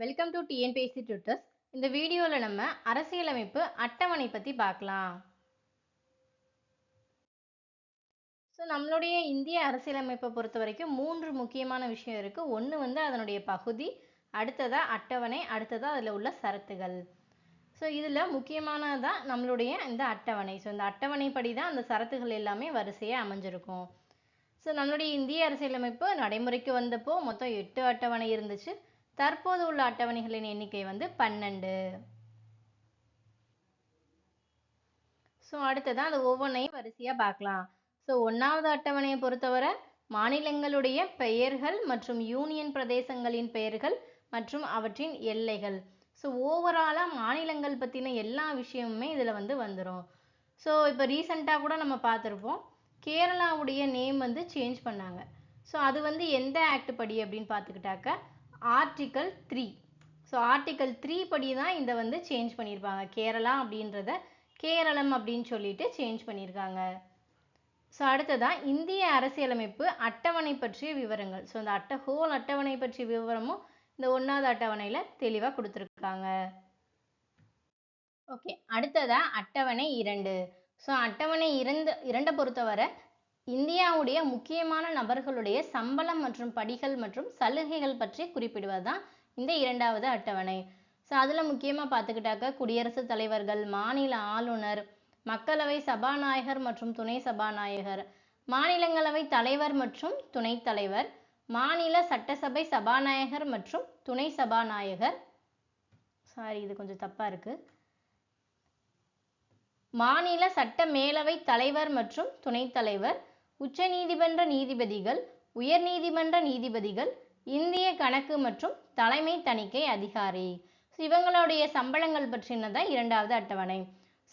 Welcome to TNPSC tutors இந்த வீடியோவில் நம்ம அரசியலமைப்பு அட்டவணை பற்றி பார்க்கலாம். ஸோ நம்மளுடைய இந்திய அரசியலமைப்பை பொறுத்த வரைக்கும் மூன்று முக்கியமான விஷயம் இருக்குது ஒன்று வந்து அதனுடைய பகுதி அடுத்ததாக அட்டவணை அடுத்ததாக அதில் உள்ள சரத்துகள். ஸோ இதில் முக்கியமானதான் நம்மளுடைய இந்த அட்டவணை. ஸோ இந்த அட்டவணைப்படி தான் அந்த சரத்துகள் எல்லாமே வரிசையாக அமைஞ்சிருக்கும். ஸோ நம்மளுடைய இந்திய அரசியலமைப்பு நடைமுறைக்கு வந்தப்போ மொத்தம் எட்டு அட்டவணை இருந்துச்சு. தற்போது உள்ள அட்டவணைகளின் எண்ணிக்கை வந்து பன்னெண்டு. ஸோ அடுத்ததான் அது ஒவ்வொன்றையும் வரிசையாக பார்க்கலாம். ஸோ ஒன்றாவது அட்டவணையை பொறுத்தவரை மாநிலங்களுடைய பெயர்கள் மற்றும் யூனியன் பிரதேசங்களின் பெயர்கள் மற்றும் அவற்றின் எல்லைகள். ஸோ ஓவராலாக மாநிலங்கள் பற்றின எல்லா விஷயமுமே இதில் வந்து வந்துடும் ஸோ இப்போ ரீசண்டாக கூட நம்ம பார்த்துருப்போம். கேரளாவுடைய நேம் வந்து சேஞ்ச் பண்ணாங்க. ஸோ அது வந்து எந்த ஆக்ட் படி அப்படின்னு பார்த்துக்கிட்டாக்க article three so article three படி தான் இதை வந்து சேஞ்ச் பண்ணியிருப்பாங்க. கேரளா அப்படின்றத கேரளம் அப்படின்னு சொல்லிட்டு சேஞ்ச் பண்ணியிருக்காங்க. ஸோ அடுத்ததாக இந்திய அரசியலமைப்பு அட்டவணை பற்றிய விவரங்கள். ஸோ இந்த அட்ட ஹோல் அட்டவணை பற்றிய விவரமும் இந்த ஒன்றாவது அட்டவணையில் தெளிவாக கொடுத்துருக்காங்க. ஓகே அடுத்ததாக அட்டவணை இரண்டு. ஸோ அட்டவணை இரண்டு இரண்டை பொறுத்தவரை இந்தியாவுடைய முக்கியமான நபர்களுடைய சம்பளம் மற்றும் படிகள் மற்றும் சலுகைகள் பற்றி குறிப்பிடுவது தான் இந்த இரண்டாவது அட்டவணை. ஸோ அதில் முக்கியமாக பார்த்துக்கிட்டாக்க குடியரசுத் தலைவர்கள் மாநில ஆளுநர் மக்களவை சபாநாயகர் மற்றும் துணை சபாநாயகர் மாநிலங்களவை தலைவர் மற்றும் துணைத் தலைவர் மாநில சட்டசபை சபாநாயகர் மற்றும் துணை சபாநாயகர். சாரி இது கொஞ்சம் தப்பாக இருக்குது மாநில சட்ட மேலவை தலைவர் மற்றும் துணைத் தலைவர் உச்சநீதிமன்ற நீதிபதிகள் உயர்நீதிமன்ற நீதிபதிகள் இந்திய கணக்கு மற்றும் தலைமை தணிக்கை அதிகாரி. ஸோ இவங்களுடைய சம்பளங்கள் பற்றினதான் இரண்டாவது அட்டவணை.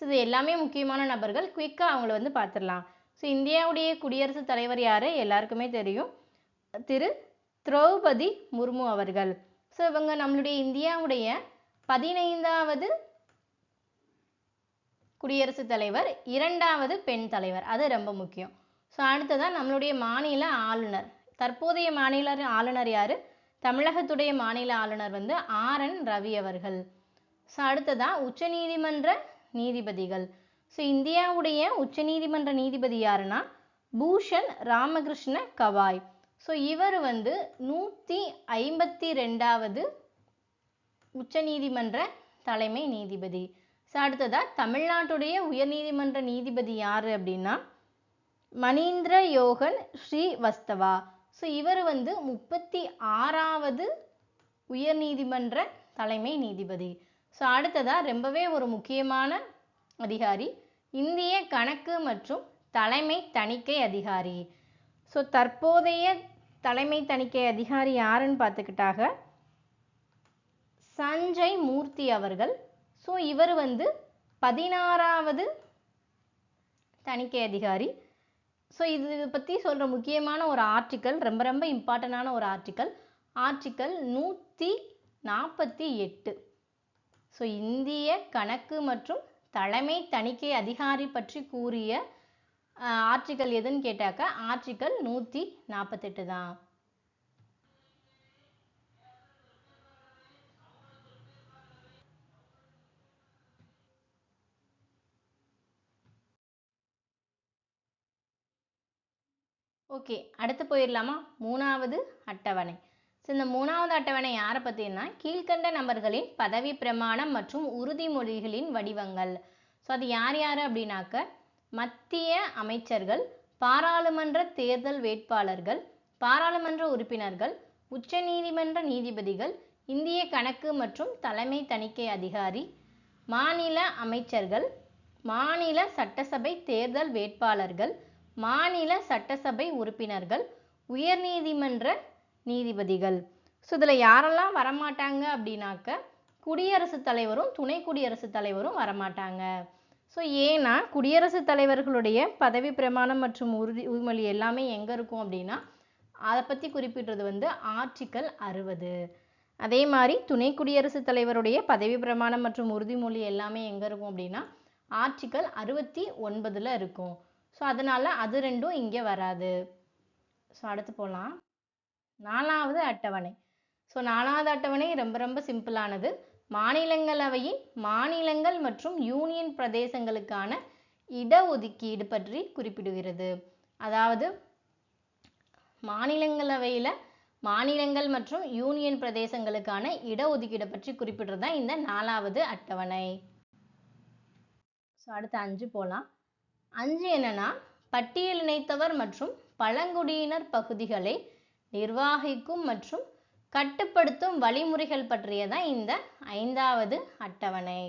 ஸோ இது எல்லாமே முக்கியமான நபர்கள். குயிக்காக அவங்கள வந்து பார்த்துடலாம் ஸோ இந்தியாவுடைய குடியரசுத் தலைவர் யார்? எல்லாருக்குமே தெரியும். திரு. திரௌபதி முர்மு அவர்கள். ஸோ இவங்க நம்மளுடைய இந்தியாவுடைய பதினைந்தாவது குடியரசுத் தலைவர் இரண்டாவது பெண் தலைவர். அது ரொம்ப முக்கியம். ஸோ அடுத்ததான் நம்மளுடைய மாநில ஆளுநர். தற்போதைய மாநில ஆளுநர் யார்? தமிழகத்துடைய மாநில ஆளுநர் வந்து ஆர். என். ரவி அவர்கள். ஸோ அடுத்ததாக உச்சநீதிமன்ற நீதிபதிகள். ஸோ இந்தியாவுடைய உச்சநீதிமன்ற நீதிபதி யாருன்னா பூஷன் ராமகிருஷ்ண கவாய். ஸோ இவர் வந்து நூற்றி ஐம்பத்தி ரெண்டாவது உச்சநீதிமன்ற தலைமை நீதிபதி. ஸோ அடுத்ததாக தமிழ்நாட்டுடைய உயர்நீதிமன்ற நீதிபதி யார் அப்படின்னா மணீந்திர யோகன் ஸ்ரீவஸ்தவா. ஸோ இவர் வந்து முப்பத்தி ஆறாவது உயர்நீதிமன்ற தலைமை நீதிபதி. ஸோ அடுத்ததாக ரொம்பவே ஒரு முக்கியமான அதிகாரி இந்திய கணக்கு மற்றும் தலைமை தணிக்கை அதிகாரி. ஸோ தற்போதைய தலைமை தணிக்கை அதிகாரி யாருன்னு பார்த்துக்கிட்டாக சஞ்சய் மூர்த்தி அவர்கள். ஸோ இவர் வந்து பதினாறாவது தணிக்கை அதிகாரி. ஸோ இது இதை பற்றி சொல்கிற முக்கியமான ஒரு ஆர்டிக்கல் ரொம்ப ரொம்ப இம்பார்ட்டண்டான ஒரு ஆர்டிக்கல் ஆர்டிக்கல் நூற்றி நாற்பத்தி எட்டு. ஸோ இந்திய கணக்கு மற்றும் தலைமை தணிக்கை அதிகாரி பற்றி கூறிய ஆர்டிக்கல் எதுன்னு கேட்டாக்க ஆர்டிக்கல் நூற்றி நாற்பத்தெட்டு தான். ஓகே அடுத்து போயிடலாமா? மூணாவது அட்டவணை. ஸோ இந்த மூணாவது அட்டவணை யாரை பற்றினா கீழ்கண்ட நபர்களின் பதவி பிரமாணம் மற்றும் உறுதிமொழிகளின் வடிவங்கள். ஸோ அது யார் யார் அப்படின்னாக்க மத்திய அமைச்சர்கள் பாராளுமன்ற தேர்தல் வேட்பாளர்கள் பாராளுமன்ற உறுப்பினர்கள் உச்சநீதிமன்ற நீதிபதிகள் இந்திய கணக்கு மற்றும் தலைமை தணிக்கை அதிகாரி மாநில அமைச்சர்கள் மாநில சட்டசபை தேர்தல் வேட்பாளர்கள் மாநில சட்டசபை உறுப்பினர்கள் உயர்நீதிமன்ற நீதிபதிகள். ஸோ இதில் யாரெல்லாம் வரமாட்டாங்க அப்படின்னாக்க குடியரசுத் தலைவரும் துணை குடியரசுத் தலைவரும் வரமாட்டாங்க. ஸோ ஏன்னா குடியரசுத் தலைவர்களுடைய பதவி பிரமாணம் மற்றும் உறுதி உரிமொழி எல்லாமே எங்கே இருக்கும் அப்படின்னா அதை பற்றி குறிப்பிடுறது வந்து ஆர்டிக்கல் அறுபது. அதே மாதிரி துணை குடியரசுத் தலைவருடைய பதவி பிரமாணம் மற்றும் உறுதிமொழி எல்லாமே எங்கே இருக்கும் அப்படின்னா ஆர்டிக்கல் அறுபத்தி ஒன்பதில் இருக்கும். ஸோ அதனால் அது ரெண்டும் இங்கே வராது. ஸோ அடுத்து போகலாம் நாலாவது அட்டவணை. ஸோ நாலாவது அட்டவணை ரொம்ப ரொம்ப சிம்பிளானது. மாநிலங்களவையின் மாநிலங்கள் மற்றும் யூனியன் பிரதேசங்களுக்கான இடஒதுக்கீடு பற்றி குறிப்பிடுகிறது. அதாவது மாநிலங்களவையில் மாநிலங்கள் மற்றும் யூனியன் பிரதேசங்களுக்கான இடஒதுக்கீடை பற்றி குறிப்பிடுறது தான் இந்த நாலாவது அட்டவணை. ஸோ அடுத்து அஞ்சு போகலாம் அஞ்சு என்னன்னா பட்டியலினைத்தவர் மற்றும் பழங்குடியினர் பகுதிகளை நிர்வாகிக்கும் மற்றும் கட்டுப்படுத்தும் வழிமுறைகள் பற்றியதான் இந்த ஐந்தாவது அட்டவணை.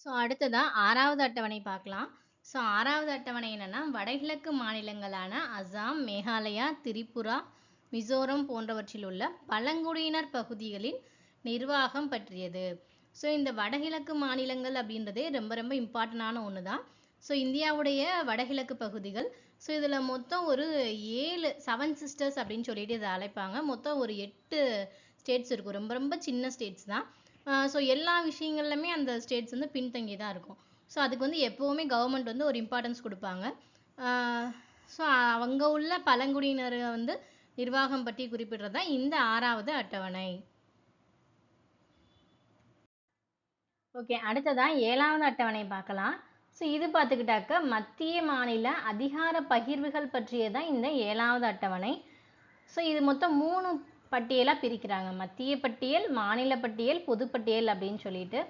ஸோ அடுத்ததா ஆறாவது அட்டவணை பார்க்கலாம். ஸோ ஆறாவது அட்டவணை என்னென்னா வடகிழக்கு மாநிலங்களான அசாம் மேகாலயா திரிபுரா மிசோரம் போன்றவற்றில் உள்ள பழங்குடியினர் பகுதிகளின் நிர்வாகம் பற்றியது. ஸோ இந்த வடகிழக்கு மாநிலங்கள் அப்படின்றதே ரொம்ப ரொம்ப இம்பார்ட்டண்டான ஒன்று தான் ஸோ இந்தியாவுடைய வடகிழக்கு பகுதிகள். ஸோ இதில் மொத்தம் ஒரு ஏழு செவன் சிஸ்டர்ஸ் அப்படின்னு சொல்லிட்டு இதை அழைப்பாங்க. மொத்தம் ஒரு எட்டு ஸ்டேட்ஸ் இருக்கும். ரொம்ப ரொம்ப சின்ன ஸ்டேட்ஸ் தான். ஸோ எல்லா விஷயங்கள்லையுமே அந்த ஸ்டேட்ஸ் வந்து பின்தங்கி தான் இருக்கும். ஸோ அதுக்கு வந்து எப்போவுமே கவர்மெண்ட் வந்து ஒரு இம்பார்ட்டன்ஸ் கொடுப்பாங்க. ஸோ அவங்க உள்ள பழங்குடியினரை வந்து நிர்வாகம் பற்றி குறிப்பிடுறது தான் இந்த ஆறாவது அட்டவணை. ஓகே அடுத்ததான் ஏழாவது அட்டவணை பார்க்கலாம். ஸோ இது பார்த்துக்கிட்டாக்க மத்திய மாநில அதிகார பகிர்வுகள் பற்றியதான் இந்த ஏழாவது அட்டவணை. ஸோ இது மொத்தம் மூணு பட்டியலாக பிரிக்கிறாங்க. மத்திய பட்டியல் மாநில பட்டியல் பொதுப்பட்டியல் அப்படின்னு சொல்லிட்டு.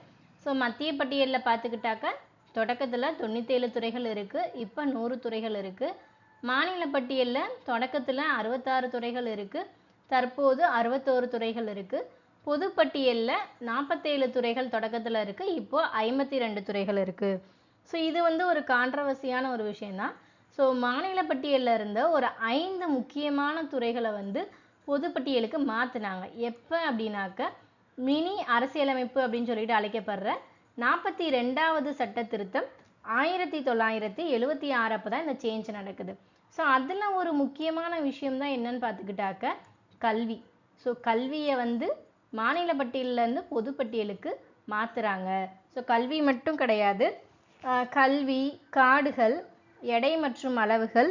ஸோ மத்திய பட்டியலில் பார்த்துக்கிட்டாக்க தொடக்கத்தில் தொண்ணூற்றேழு துறைகள் இருக்குது இப்போ நூறு துறைகள் இருக்குது மாநில பட்டியலில் தொடக்கத்தில் அறுபத்தாறு துறைகள் இருக்குது தற்போது அறுபத்தோரு துறைகள் இருக்குது பொதுப்பட்டியலில் நாற்பத்தேழு துறைகள் தொடக்கத்தில் இருக்குது இப்போது ஐம்பத்தி ரெண்டு துறைகள் இருக்குது ஸோ இது வந்து ஒரு கான்ட்ரவர்சியான ஒரு விஷயந்தான் ஸோ மாநில பட்டியலில் இருந்த ஒரு ஐந்து முக்கியமான துறைகளை வந்து பொதுப்பட்டியலுக்கு மாற்றினாங்க எப்போ அப்படின்னாக்க மினி அரசியலமைப்பு அப்படின்னு சொல்லிட்டு அழைக்கப்படுற நாற்பத்தி ரெண்டாவது சட்ட திருத்தம் ஆயிரத்தி தொள்ளாயிரத்தி எழுபத்தி ஆறு அப்போ தான் இந்த சேஞ்ச் நடக்குது. ஸோ அதில் ஒரு முக்கியமான விஷயம் தான் என்னன்னு பார்த்துக்கிட்டாக்க கல்வி. ஸோ கல்வியை வந்து மாநில பட்டியலிருந்து பொதுப்பட்டியலுக்கு மாற்றுறாங்க ஸோ கல்வி மட்டும் கிடையாது. ஆஹ் கல்வி காடுகள் எடை மற்றும் அளவுகள்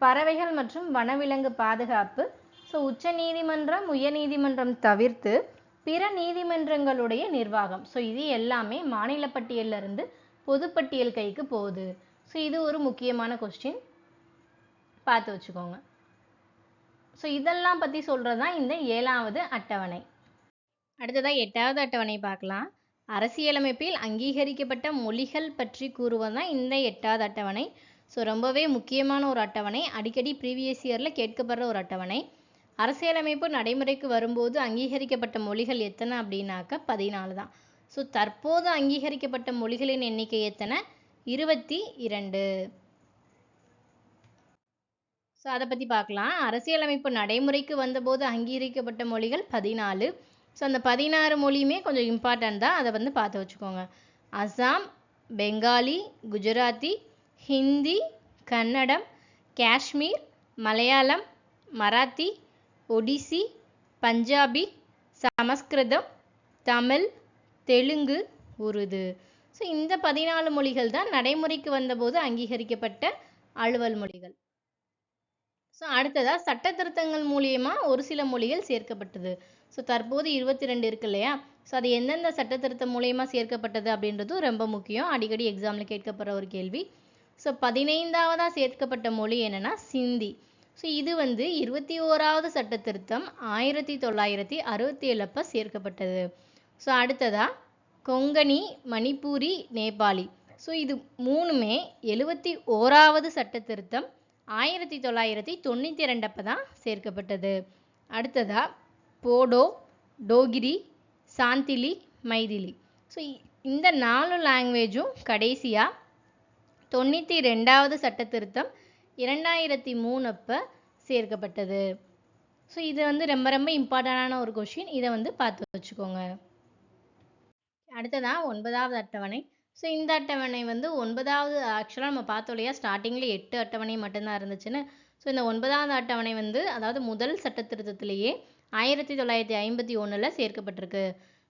பறவைகள் மற்றும் வனவிலங்கு பாதுகாப்பு. ஸோ உச்ச நீதிமன்றம் உயர்நீதிமன்றம் தவிர்த்து பிற நீதிமன்றங்களுடைய நிர்வாகம். ஸோ இது எல்லாமே மாநில பட்டியலிருந்து பொதுப்பட்டியல் கைக்கு போகுது. ஸோ இது ஒரு முக்கியமான கொஸ்டின் பார்த்து வச்சுக்கோங்க. ஸோ இதெல்லாம் பற்றி சொல்கிறது தான் இந்த ஏழாவது அட்டவணை. அடுத்ததாக எட்டாவது அட்டவணை பார்க்கலாம். அரசியலமைப்பில் அங்கீகரிக்கப்பட்ட மொழிகள் பற்றி கூறுவது தான் இந்த எட்டாவது அட்டவணை. ஸோ ரொம்பவே முக்கியமான ஒரு அட்டவணை. அடிக்கடி ப்ரீவியஸ் இயரில் கேட்கப்படுற ஒரு அட்டவணை. அரசியலமைப்பு நடைமுறைக்கு வரும்போது அங்கீகரிக்கப்பட்ட மொழிகள் எத்தனை அப்படின்னாக்க பதினாலு தான். ஸோ தற்போது அங்கீகரிக்கப்பட்ட மொழிகளின் எண்ணிக்கை எத்தனை? இருபத்தி இரண்டு. ஸோ அதை பற்றி பார்க்கலாம். அரசியலமைப்பு நடைமுறைக்கு வந்தபோது அங்கீகரிக்கப்பட்ட மொழிகள் பதினாலு. ஸோ அந்த பதினாறு மொழியுமே கொஞ்சம் இம்பார்ட்டன்ட் தான். அதை வந்து பார்த்து வச்சுக்கோங்க. அசாம் பெங்காலி குஜராத்தி ஹிந்தி கன்னடம் காஷ்மீர் மலையாளம் மராத்தி ஒடிசி பஞ்சாபி சமஸ்கிருதம் தமிழ் தெலுங்கு உருது. ஸோ இந்த பதினாலு மொழிகள் தான் நடைமுறைக்கு வந்தபோது அங்கீகரிக்கப்பட்ட அலுவல் மொழிகள். ஸோ அடுத்ததாக சட்ட திருத்தங்கள் மூலியமா ஒரு சில மொழிகள் சேர்க்கப்பட்டது. ஸோ தற்போது இருபத்தி ரெண்டு இருக்கு இல்லையா? ஸோ அது எந்தெந்த சட்ட திருத்தம் மூலியமா சேர்க்கப்பட்டது அப்படின்றதும் ரொம்ப முக்கியம். அடிக்கடி எக்ஸாமில் கேட்கப்படுற ஒரு கேள்வி. ஸோ பதினைந்தாவதாக சேர்க்கப்பட்ட மொழி என்னன்னா சிந்தி. ஸோ இது வந்து இருபத்தி ஓராவது சட்ட திருத்தம் ஆயிரத்தி தொள்ளாயிரத்தி அறுபத்தி ஏழப்ப சேர்க்கப்பட்டது. ஸோ அடுத்ததா கொங்கணி மணிப்பூரி நேபாளி. ஸோ இது மூணுமே எழுவத்தி ஓராவது சட்ட திருத்தம் ஆயிரத்தி தொள்ளாயிரத்தி தொண்ணூற்றி ரெண்டப்போ தான் சேர்க்கப்பட்டது. அடுத்ததாக போடோ டோகிரி சாந்திலி மைதிலி. ஸோ இந்த நாலு லாங்குவேஜும் கடைசியாக தொண்ணூற்றி ரெண்டாவது சட்ட திருத்தம் இரண்டாயிரத்தி மூணு அப்போ சேர்க்கப்பட்டது. ஸோ இது வந்து ரொம்ப ரொம்ப இம்பார்ட்டண்டான ஒரு கொஷின் இதை வந்து பார்த்து வச்சுக்கோங்க. அடுத்ததான் ஒன்பதாவது அட்டவணை. ஸோ இந்த அட்டவணை வந்து ஒன்பதாவது ஆக்சுவலாக நம்ம பார்த்தோம் இல்லையா? ஸ்டார்டிங்கில் எட்டு அட்டவணை மட்டும்தான் இருந்துச்சுன்னு. ஸோ இந்த ஒன்பதாவது அட்டவணை வந்து அதாவது முதல் சட்ட திருத்தத்திலேயே ஆயிரத்தி தொள்ளாயிரத்தி ஐம்பத்தி ஒன்றில் சேர்க்கப்பட்டிருக்கு.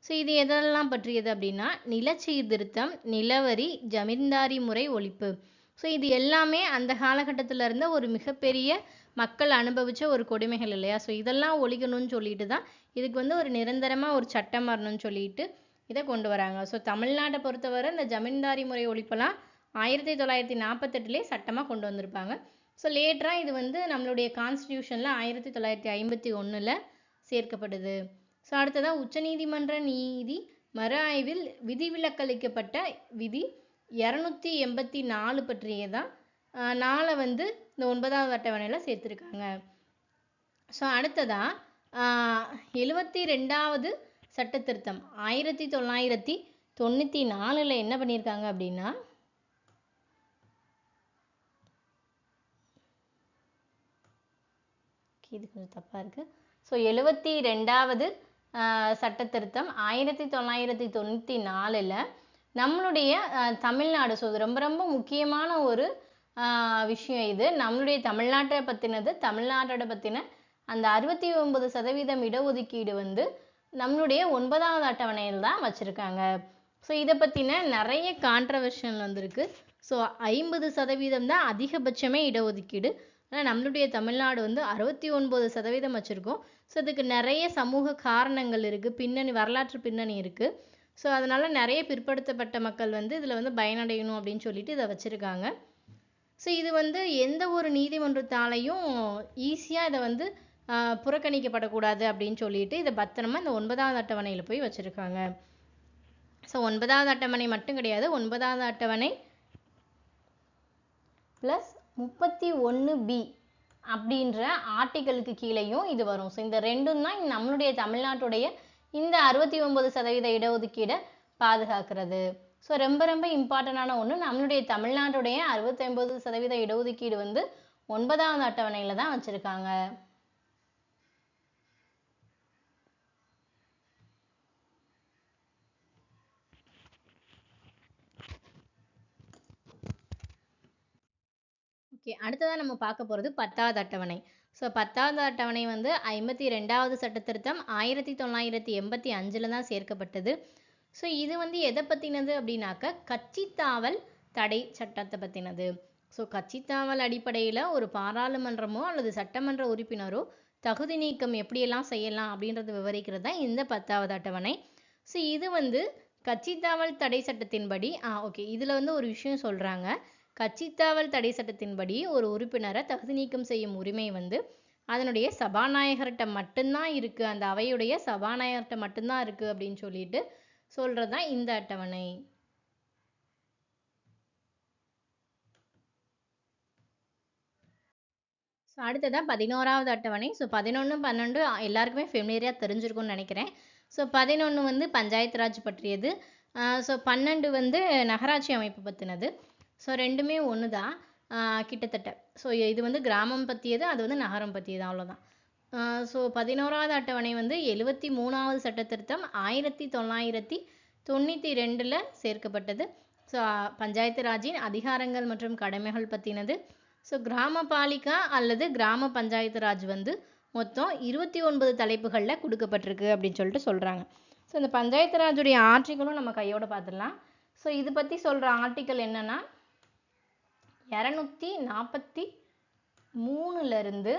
ஸோ இது எதெல்லாம் பற்றியது அப்படின்னா நில சீர்திருத்தம் நிலவரி ஜமீன்தாரி முறை ஒழிப்பு. ஸோ இது எல்லாமே அந்த காலகட்டத்தில் இருந்த ஒரு மிகப்பெரிய மக்கள் அனுபவித்த ஒரு கொடுமைகள் இல்லையா? ஸோ இதெல்லாம் ஒழிக்கணும்னு சொல்லிட்டு தான் இதுக்கு வந்து ஒரு நிரந்தரமாக ஒரு சட்டம் வரணும்னு சொல்லிட்டு இதை கொண்டு வராங்க. ஸோ தமிழ்நாட்டை பொறுத்தவரை இந்த ஜமீன்தாரி முறை ஒழிப்பெல்லாம் ஆயிரத்தி தொள்ளாயிரத்தி நாற்பத்தெட்டுலேயே சட்டமாக கொண்டு வந்திருப்பாங்க. ஸோ லேட்டராக இது வந்து நம்மளுடைய கான்ஸ்டியூஷனில் ஆயிரத்தி தொள்ளாயிரத்தி ஐம்பத்தி ஒன்றில் சேர்க்கப்படுது. ஸோ அடுத்ததாக உச்சநீதிமன்ற நீதி மறு ஆய்வில் விதிவிலக்களிக்கப்பட்ட விதி இரநூத்தி எண்பத்தி நாலு பற்றியதான் நாளை வந்து இந்த ஒன்பதாவது அட்டவணையில் சேர்த்துருக்காங்க. ஸோ அடுத்ததாக எழுவத்தி ரெண்டாவது சட்ட திருத்தம் ஆயிரத்தி தொள்ளாயிரத்தி தொண்ணூற்றி நாலில் என்ன பண்ணியிருக்காங்க அப்படின்னா இது கொஞ்சம் தப்பாக இருக்குது ஸோ எழுவத்தி ரெண்டாவது சட்ட திருத்தம் ஆயிரத்தி தொள்ளாயிரத்தி தொண்ணூற்றி நாலில் நம்மளுடைய அஹ், தமிழ்நாடு. ஸோ ரொம்ப ரொம்ப முக்கியமான ஒரு ஆஹ், விஷயம் இது. நம்மளுடைய தமிழ்நாட்டை பற்றினது தமிழ்நாட்டோட பற்றின அந்த அறுபத்தி ஒன்பது சதவீதம் இடஒதுக்கீடு வந்து நம்மளுடைய ஒன்பதாவது அட்டவணையில் தான் வச்சுருக்காங்க. ஸோ இதை பற்றின நிறைய கான்ட்ரவர்ஷன் வந்திருக்கு. ஸோ ஐம்பது சதவீதம் தான் அதிகபட்சமே இடஒதுக்கீடு. ஆனால் நம்மளுடைய தமிழ்நாடு வந்து அறுபத்தி ஒன்பது சதவீதம் வச்சுருக்கோம். ஸோ இதுக்கு நிறைய சமூக காரணங்கள் இருக்குது பின்னணி வரலாற்று பின்னணி இருக்குது ஸோ அதனால் நிறைய பிற்படுத்தப்பட்ட மக்கள் வந்து இதில் வந்து பயனடையணும் அப்படின்னு சொல்லிட்டு இதை வச்சுருக்காங்க. ஸோ இது வந்து எந்த ஒரு நீதிமன்றத்தாலையும் ஈஸியாக இதை வந்து புறக்கணிக்கப்படக்கூடாது அப்படின்னு சொல்லிட்டு இதை பத்திரமா இந்த ஒன்பதாவது அட்டவணையில் போய் வச்சுருக்காங்க. ஸோ ஒன்பதாவது அட்டவணை மட்டும் கிடையாது. ஒன்பதாவது அட்டவணை ப்ளஸ் முப்பத்தி ஒன்று பி அப்படின்ற ஆர்டிகளுக்கு கீழேயும் இது வரும். ஸோ இந்த ரெண்டும் தான் நம்மளுடைய தமிழ்நாட்டுடைய இந்த அறுபத்தி ஒன்பது சதவீத இடஒதுக்கீடை பாதுகாக்கிறது. ஸோ ரொம்ப ரொம்ப இம்பார்ட்டண்டான ஒன்று நம்மளுடைய தமிழ்நாட்டுடைய அறுபத்தி ஒன்பது சதவீத இடஒதுக்கீடு வந்து ஒன்பதாவது அட்டவணையில் தான் வச்சுருக்காங்க. ஓகே. அடுத்ததாக நம்ம பார்க்க போகிறது பத்தாவது அட்டவணை. ஸோ பத்தாவது அட்டவணை வந்து ஐம்பத்தி ரெண்டாவது சட்ட திருத்தம் ஆயிரத்தி தொள்ளாயிரத்தி எண்பத்தி அஞ்சில் தான் சேர்க்கப்பட்டது. ஸோ இது வந்து எதை பற்றினது அப்படின்னாக்க கட்சித்தாவல் தடை சட்டத்தை பற்றினது ஸோ கட்சித்தாவல் அடிப்படையில் ஒரு பாராளுமன்றமோ அல்லது சட்டமன்ற உறுப்பினரோ தகுதி நீக்கம் எப்படியெல்லாம் செய்யலாம் அப்படின்றத விவரிக்கிறது தான் இந்த பத்தாவது அட்டவணை. ஸோ இது வந்து கட்சித்தாவல் தடை சட்டத்தின்படி ஆ ஓகே. இதில் வந்து ஒரு விஷயம் சொல்கிறாங்க கட்சித்தாவல் தடை சட்டத்தின்படி ஒரு உறுப்பினரை தகுதி நீக்கம் செய்யும் உரிமை வந்து அதனுடைய சபாநாயகர்கிட்ட மட்டும்தான் இருக்கு. அந்த அவையுடைய சபாநாயகர்கிட்ட மட்டும்தான் இருக்கு அப்படின்னு சொல்லிட்டு சொல்கிறது தான் இந்த அட்டவணை. ஸோ அடுத்ததான் பதினோராவது அட்டவணை. ஸோ பதினொன்று பன்னெண்டு எல்லாருக்குமே ஃபெமிலியராக தெரிஞ்சிருக்கும்னு நினைக்கிறேன். ஸோ பதினொன்று வந்து பஞ்சாயத்து ராஜ் பற்றியது. ஸோ பன்னெண்டு வந்து நகராட்சி அமைப்பு பற்றினது ஸோ ரெண்டுமே ஒன்று தான் கிட்டத்தட்ட. ஸோ இது வந்து கிராமம் பற்றியது அது வந்து நகரம் பற்றியது அவ்வளோதான். ஸோ பதினோராவது அட்டவணை வந்து எழுவத்தி மூணாவது சட்ட திருத்தம் ஆயிரத்தி தொள்ளாயிரத்தி தொண்ணூற்றி ரெண்டில் சேர்க்கப்பட்டது. ஸோ பஞ்சாயத்து ராஜின் அதிகாரங்கள் மற்றும் கடமைகள் பற்றினது ஸோ கிராம பாலிகா அல்லது கிராம பஞ்சாயத்து ராஜ் வந்து மொத்தம் இருபத்தி ஒன்பது தலைப்புகளில் கொடுக்கப்பட்டிருக்கு அப்படின்னு சொல்லிட்டு சொல்கிறாங்க ஸோ இந்த பஞ்சாயத்து ராஜுடைய ஆர்டிகளும் நம்ம கையோடு பார்த்துடலாம் ஸோ இது பற்றி சொல்கிற ஆர்டிக்கல் என்னென்னா இரநூத்தி நாற்பத்தி மூணுலேருந்து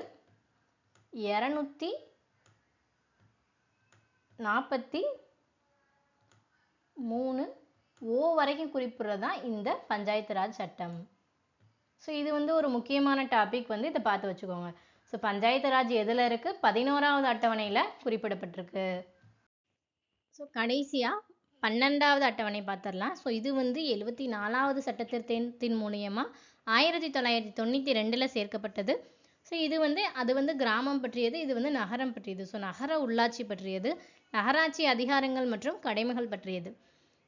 இரநூத்தி நாற்பத்தி மூணு ஓ வரைக்கும் குறிப்பிடுறது தான் இந்த பஞ்சாயத்து ராஜ் சட்டம். ஸோ இது வந்து ஒரு முக்கியமான டாபிக் வந்து இதை பார்த்து வச்சுக்கோங்க. ஸோ பஞ்சாயத்து ராஜ் எதில் இருக்குது பதினோராவது அட்டவணையில் குறிப்பிடப்பட்டிருக்கு. ஸோ கடைசியாக பன்னெண்டாவது அட்டவணை பார்த்துடலாம். ஸோ இது வந்து எழுபத்தி நாலாவது சட்டத்திருத்தத்தின் மூலியமாக ஆயிரத்தி தொள்ளாயிரத்தி தொண்ணூற்றி ரெண்டில் சேர்க்கப்பட்டது. ஸோ இது வந்து அது வந்து கிராமம் பற்றியது இது வந்து நகரம் பற்றியது. ஸோ நகர உள்ளாட்சி பற்றியது நகராட்சி அதிகாரங்கள் மற்றும் கடமைகள் பற்றியது.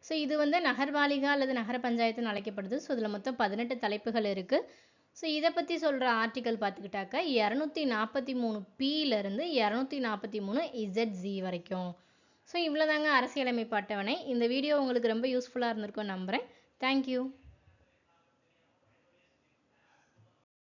ஸோ இது வந்து நகர்பாலிகா அல்லது நகர பஞ்சாயத்துன்னு அழைக்கப்படுது. ஸோ இதில் மொத்தம் பதினெட்டு தலைப்புகள் இருக்குது ஸோ இதை பற்றி சொல்கிற ஆர்டிக்கல் பார்த்துக்கிட்டாக்க இரநூத்தி நாற்பத்தி மூணு பியிலேருந்து இரநூத்தி நாற்பத்தி மூணு இசட் ஜி வரைக்கும். ஸோ இவ்வளோதாங்க அரசியலமைப்பு அட்டவணை. இந்த வீடியோ உங்களுக்கு ரொம்ப யூஸ்ஃபுல்லாக இருந்திருக்கும் நம்புகிறேன் தேங்க்யூ